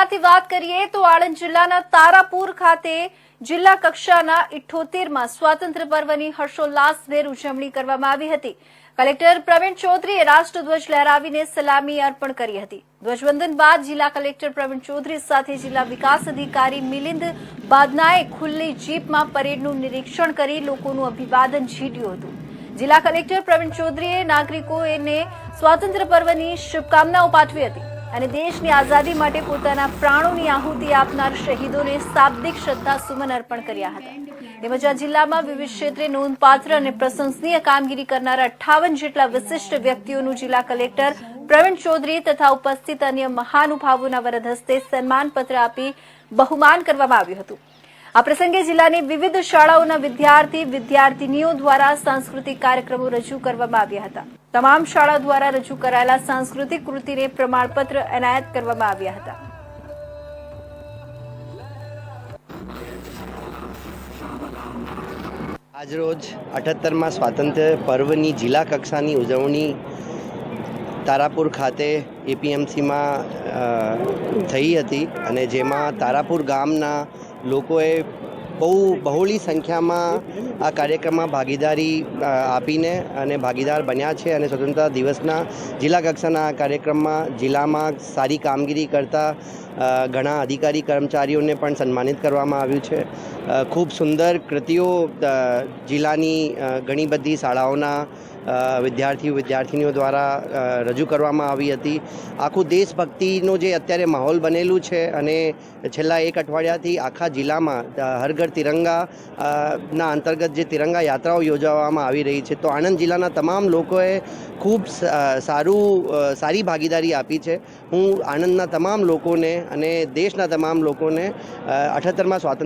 સમાચારથી વાત કરીએ તો આણંદ જિલ્લાના તારાપુર ખાતે જિલ્લા કક્ષાના ઇઠ્ઠોતેરમાં સ્વાતંત્ર્ય પર્વની હર્ષોલ્લાસભેર ઉજવણી કરવામાં આવી હતી. કલેક્ટર પ્રવીણ ચૌધરીએ રાષ્ટ્રધ્વજ લહેરાવીને સલામી અર્પણ કરી હતી. ધ્વજવંદન બાદ જિલ્લા કલેક્ટર પ્રવીણ ચૌધરી સાથે જિલ્લા વિકાસ અધિકારી મિલિંદ બાદનાએ ખુલ્લી જીપમાં પરેડનું નિરીક્ષણ કરી લોકોનું અભિવાદન ઝીટ્યું હતું. જિલ્લા કલેક્ટર પ્રવીણ ચૌધરીએ નાગરિકોને સ્વાતંત્ર્ય પર્વની શુભકામનાઓ પાઠવી હતી. અને દેશની આઝાદી માટે પોતાના પ્રાણોની આહુતિ આપનાર શહીદોને શાબ્દિક શ્રદ્ધા સુમન અર્પણ કર્યા હતા. તેમજ આ જિલ્લામાં વિવિધ ક્ષેત્રે નોંધપાત્ર અને પ્રશંસનીય કામગીરી કરનારા અઠ્ઠાવન જેટલા વિશિષ્ટ વ્યક્તિઓનું જિલ્લા કલેક્ટર પ્રવીણ ચૌધરી તથા ઉપસ્થિત અન્ય મહાનુભાવોના વરદ હસ્તે સન્માનપત્ર આપી બહુમાન કરવામાં આવ્યું હતું. આ પ્રસંગે જિલ્લાની વિવિધ શાળાઓના વિદ્યાર્થી, વિદ્યાર્થીનીઓ દ્વારા સાંસ્કૃતિક કાર્યક્રમો રજૂ કરવામાં આવ્યા હતા. તમામ શાળા દ્વારા રજૂ કરાયેલા સાંસ્કૃતિક કૃતિને પ્રમાણપત્ર એનાયત કરવામાં આવ્યા હતા. આજરોજ અઠ્ઠોતેરમાં સ્વાતંત્ર્ય પર્વની જિલ્લા કક્ષાની ઉજવણી તારાપુર ખાતે એપીએમસીમાં થઈ હતી અને જેમાં તારાપુર ગામના લોકોએ બહુ બહોળી સંખ્યામાં આ કાર્યક્રમમાં ભાગીદારી આપીને અને ભાગીદાર બન્યા છે અને સ્વતંત્રતા દિવસના જિલ્લા કક્ષાના આ કાર્યક્રમમાં જિલ્લામાં સારી કામગીરી કરતા ઘણા અધિકારી કર્મચારીઓને પણ સન્માનિત કરવામાં આવ્યું છે. ખૂબ સુંદર કૃતિઓ જિલ્લાની ઘણી બધી શાળાઓના વિદ્યાર્થીઓ વિદ્યાર્થીનીઓ દ્વારા રજૂ કરવામાં આવી હતી. આખું દેશભક્તિનો જે અત્યારે માહોલ બનેલું છે અને છેલ્લા એક અઠવાડિયાથી આખા જિલ્લામાં અ, હર તિરંગા ના અંતર્ગત જે તિરંગા યાત્રાઓ યોજવામાં આવી રહી છે, તો આણંદ જિલ્લાના તમામ લોકોએ ખૂબ સારું સારી ભાગીદારી આપી છે. હું આણંદના તમામ લોકોને અને દેશના તમામ લોકોને અઠ્ઠોતેરમાં સ્વાતંત્ર્ય